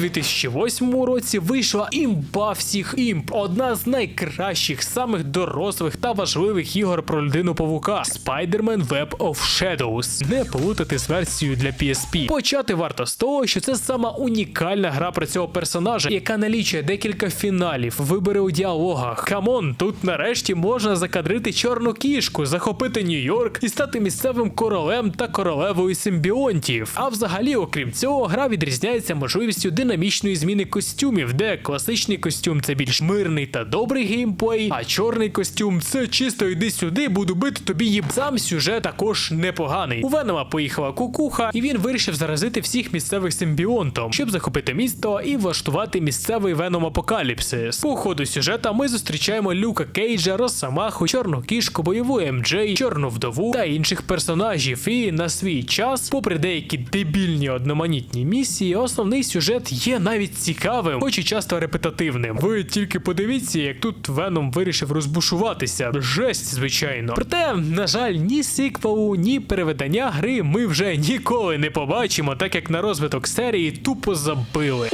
2008 році вийшла імба всіх імп, одна з найкращих, самих дорослих та важливих ігор про людину павука Spider-Man Web of Shadows. Не плутати з версією для PSP. Почати варто з того, що це сама унікальна гра про цього персонажа, яка налічує декілька фіналів, вибори у діалогах. Камон, тут нарешті можна закадрити чорну кішку, захопити Нью-Йорк і стати місцевим королем та королевою симбіонтів. А взагалі, окрім цього, гра відрізняється можливістю динамічної зміни костюмів, де класичний костюм це більш мирний та добрий геймплей, а чорний костюм це чисто йди сюди, буду бити тобі їб. Сам сюжет також непоганий. У Венома поїхала кукуха, і він вирішив заразити всіх місцевих симбіонтом, щоб захопити місто і влаштувати місцевий веном апокаліпсис. По ходу сюжета ми зустрічаємо Люка Кейджа, Росомаху, Чорну кішку, бойову МД, Чорну вдову та інших персонажів. І на свій час, попри деякі дебільні одноманітні місії, основний сюжет є навіть цікавим, хоч і часто репетативним. Ви тільки подивіться, як тут Веном вирішив розбушуватися. Жесть, звичайно. Проте, на жаль, ні сиквелу, ні переведення гри ми вже ніколи не побачимо, так як на розвиток серії тупо забили.